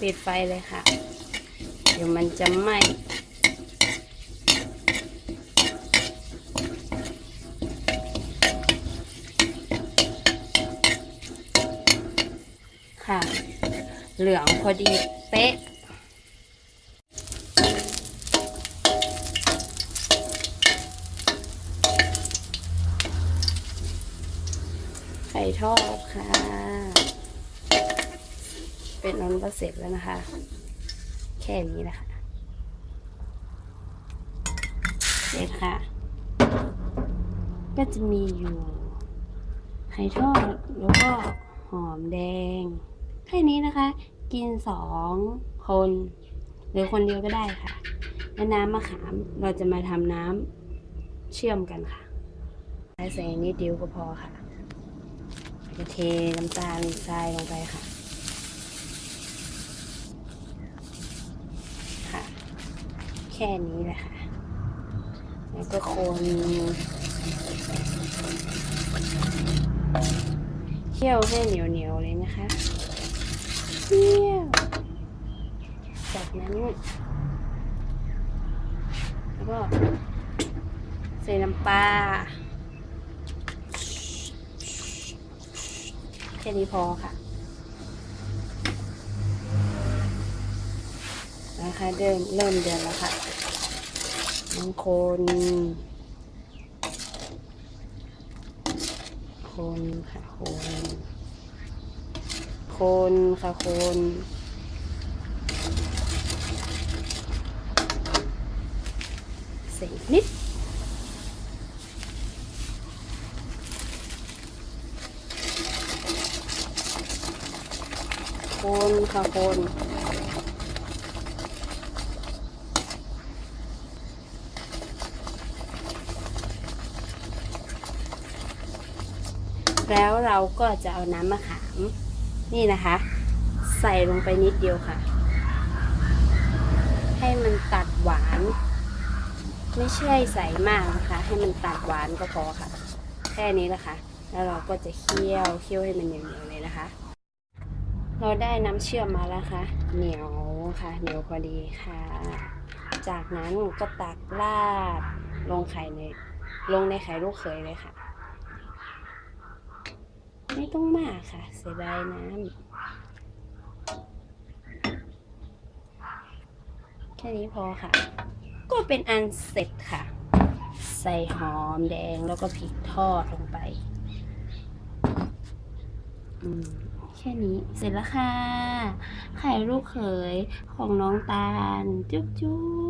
ปิดไฟเลยค่ะ เดี๋ยวมันจะไหม้ค่ะ เหลืองพอดีเป๊ะไข่ทอดค่ะ เป็นน้ำก็เสร็จแล้วนะคะ แค่นี้นะคะ เสร็จค่ะ ก็จะมีอยู่ ไข่ทอดแล้วก็หอมแดง แค่นี้นะคะ กินสองคน หรือคนเดียวก็ได้ค่ะ และน้ำมะขามเราจะมาทำน้ำเชื่อมกันค่ะใส่นิดเดียวก็พอค่ะจะเทน้ำตาลทรายลงไปค่ะ ค่นี้แหละค่ะ แล้วก็คนเคี่ยวให้เหนียวเหนียวๆเลยนะคะเคี่ยว จากนั้นแล้วก็ใส่น้ำปลาแค่นี้พอค่ะ นะคะเดิมเริ่มเดือนแล้วค่ะน้องคน คนค่ะคน คนค่ะคนใส่อีกนิดคนค่ะคน แล้วเราก็จะเอาน้ำมะขามนี่นะคะ ใส่ลงไปนิดเดียวค่ะ ให้มันตัดหวาน ไม่ใช่ใส่มากนะคะ ให้มันตัดหวานก็พอค่ะ แค่นี้แหละค่ะแล้วเราก็จะเคี่ยวเคี่ยวให้มันเหนียวๆเลยนะคะ เราได้น้ำเชื่อมมาแล้วค่ะ เหนียวค่ะ เหนียวพอดีค่ะ จากนั้นก็ตักราดลงไข่ในลงในไข่ลูกเขยเลยค่ะ ไม่ต้องมากค่ะ เสียดายน้ำ แค่นี้พอค่ะ ก็เป็นอันเสร็จค่ะ ใส่หอมแดงแล้วก็พริกทอดลงไป อืมแค่นี้เสร็จแล้วค่ะ ไข่ลูกเขยของน้องตาล จุ๊บจุ๊บ